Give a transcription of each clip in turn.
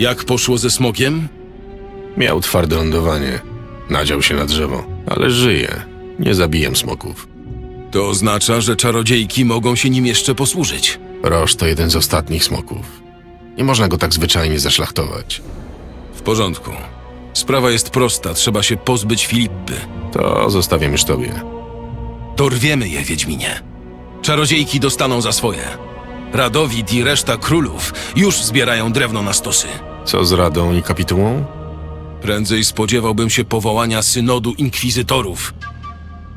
Jak poszło ze smokiem? Miał twarde lądowanie. Nadział się na drzewo, ale żyje. Nie zabiję smoków. To oznacza, że czarodziejki mogą się nim jeszcze posłużyć. Roż to jeden z ostatnich smoków. Nie można go tak zwyczajnie zaszlachtować. W porządku. Sprawa jest prosta, trzeba się pozbyć Filipy. To zostawiam już tobie. Dorwiemy je, Wiedźminie. Czarodziejki dostaną za swoje. Radowid i reszta królów już zbierają drewno na stosy. Co z Radą i Kapitułą? Prędzej spodziewałbym się powołania synodu inkwizytorów.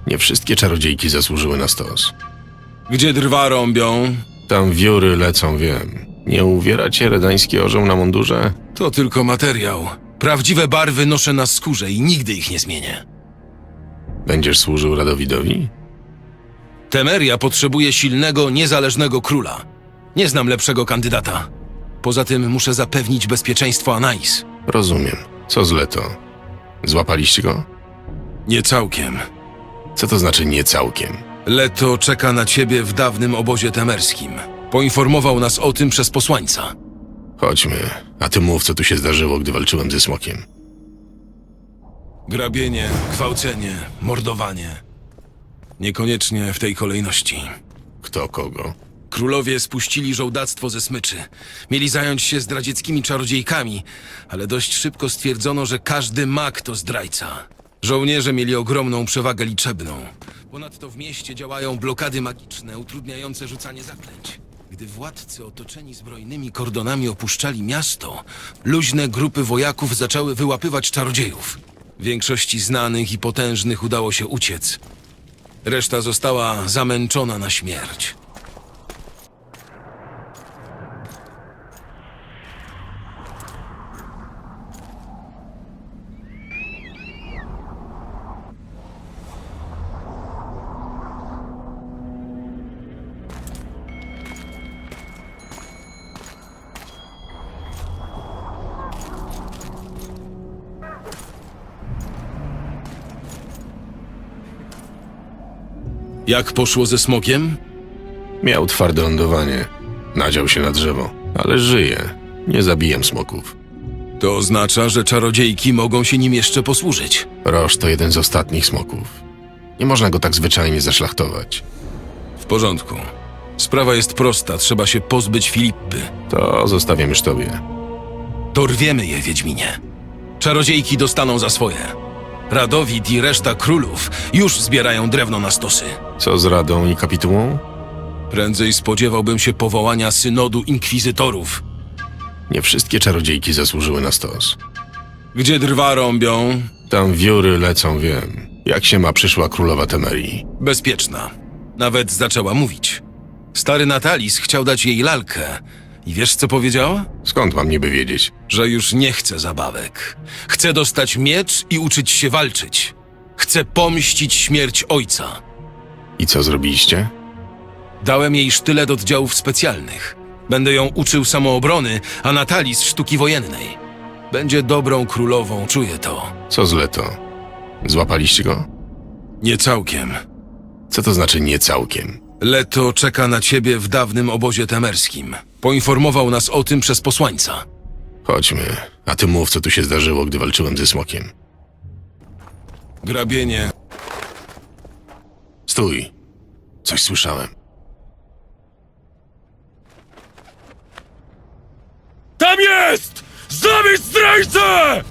Nie wszystkie czarodziejki zasłużyły na stos. Gdzie drwa rąbią, Tam wióry lecą, wiem. Nie uwiera cię redański orzeł na mundurze? to tylko materiał. Prawdziwe barwy noszę na skórze i nigdy ich nie zmienię. Będziesz służył Radowidowi? Temeria potrzebuje silnego, niezależnego króla. Nie znam lepszego kandydata. Poza tym muszę zapewnić bezpieczeństwo Anais. Rozumiem. Co z Leto? Złapaliście go? Nie całkiem. Co to znaczy nie całkiem? Leto czeka na ciebie w dawnym obozie temerskim. Poinformował nas o tym przez posłańca. Chodźmy, a ty mów, co tu się zdarzyło, gdy walczyłem ze smokiem. Grabienie, gwałcenie, mordowanie. Niekoniecznie w tej kolejności. Kto kogo? Królowie spuścili żołdactwo ze smyczy. Mieli zająć się zdradzieckimi czarodziejkami, ale dość szybko stwierdzono, że każdy mag to zdrajca. Żołnierze mieli ogromną przewagę liczebną. Ponadto w mieście działają blokady magiczne utrudniające rzucanie zaklęć. Gdy władcy otoczeni zbrojnymi kordonami opuszczali miasto, luźne grupy wojaków zaczęły wyłapywać czarodziejów. Większości znanych i potężnych udało się uciec. Reszta została zamęczona na śmierć. Jak poszło ze smokiem? Miał twarde lądowanie. Nadział się na drzewo, ale żyje. Nie zabiję smoków. To oznacza, że czarodziejki mogą się nim jeszcze posłużyć. Roż to jeden z ostatnich smoków. Nie można go tak zwyczajnie zaszlachtować. W porządku. Sprawa jest prosta, trzeba się pozbyć Filipy. To zostawiam już tobie. Dorwiemy je, Wiedźminie. Czarodziejki dostaną za swoje. Radowid i reszta królów już zbierają drewno na stosy. Co z Radą i Kapitułą? Prędzej spodziewałbym się powołania synodu inkwizytorów. Nie wszystkie czarodziejki zasłużyły na stos. Gdzie drwa rąbią, Tam wióry lecą, wiem. Jak się ma przyszła królowa Temerii? bezpieczna. Nawet zaczęła mówić. Stary Natalis chciał dać jej lalkę. I wiesz, co powiedziała? Skąd mam niby wiedzieć? że już nie chce zabawek. Chce dostać miecz i uczyć się walczyć. Chce pomścić śmierć ojca. I co zrobiliście? Dałem jej sztylet oddziałów specjalnych. Będę ją uczył samoobrony, a Natalis sztuki wojennej. Będzie dobrą królową, czuję to. Co z Leto? Złapaliście go? Nie całkiem. Co to znaczy nie całkiem? Leto czeka na ciebie w dawnym obozie temerskim. Poinformował nas o tym przez posłańca. Chodźmy, a ty mów, co tu się zdarzyło, gdy walczyłem ze smokiem. Grabienie, Stój! Coś słyszałem. Tam jest! Zabić zdrajcę!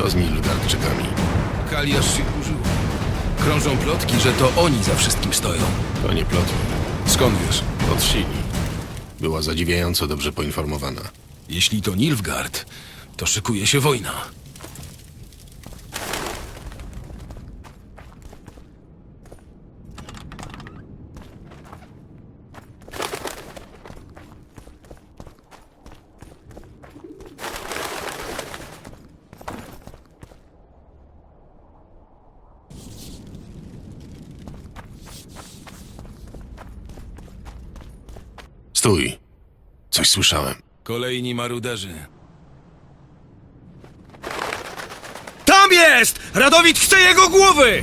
Co z Nilfgaardczykami? Kali aż się kurzyło. Krążą plotki, że to oni za wszystkim stoją. To nie plotki. Skąd wiesz? Od Shili. Była zadziwiająco dobrze poinformowana. Jeśli to Nilfgaard, to szykuje się wojna. Stój. Coś słyszałem. Kolejni maruderzy. Tam jest! Radowid chce jego głowy!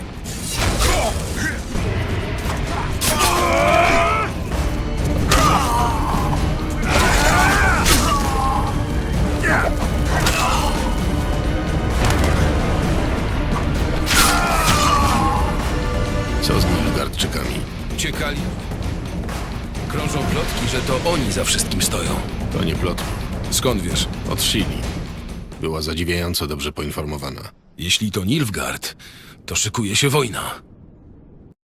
Plotki, że to oni za wszystkim stoją. To nie plot. Skąd wiesz? Od Shili. Była zadziwiająco dobrze poinformowana. Jeśli to Nilfgaard, to szykuje się wojna.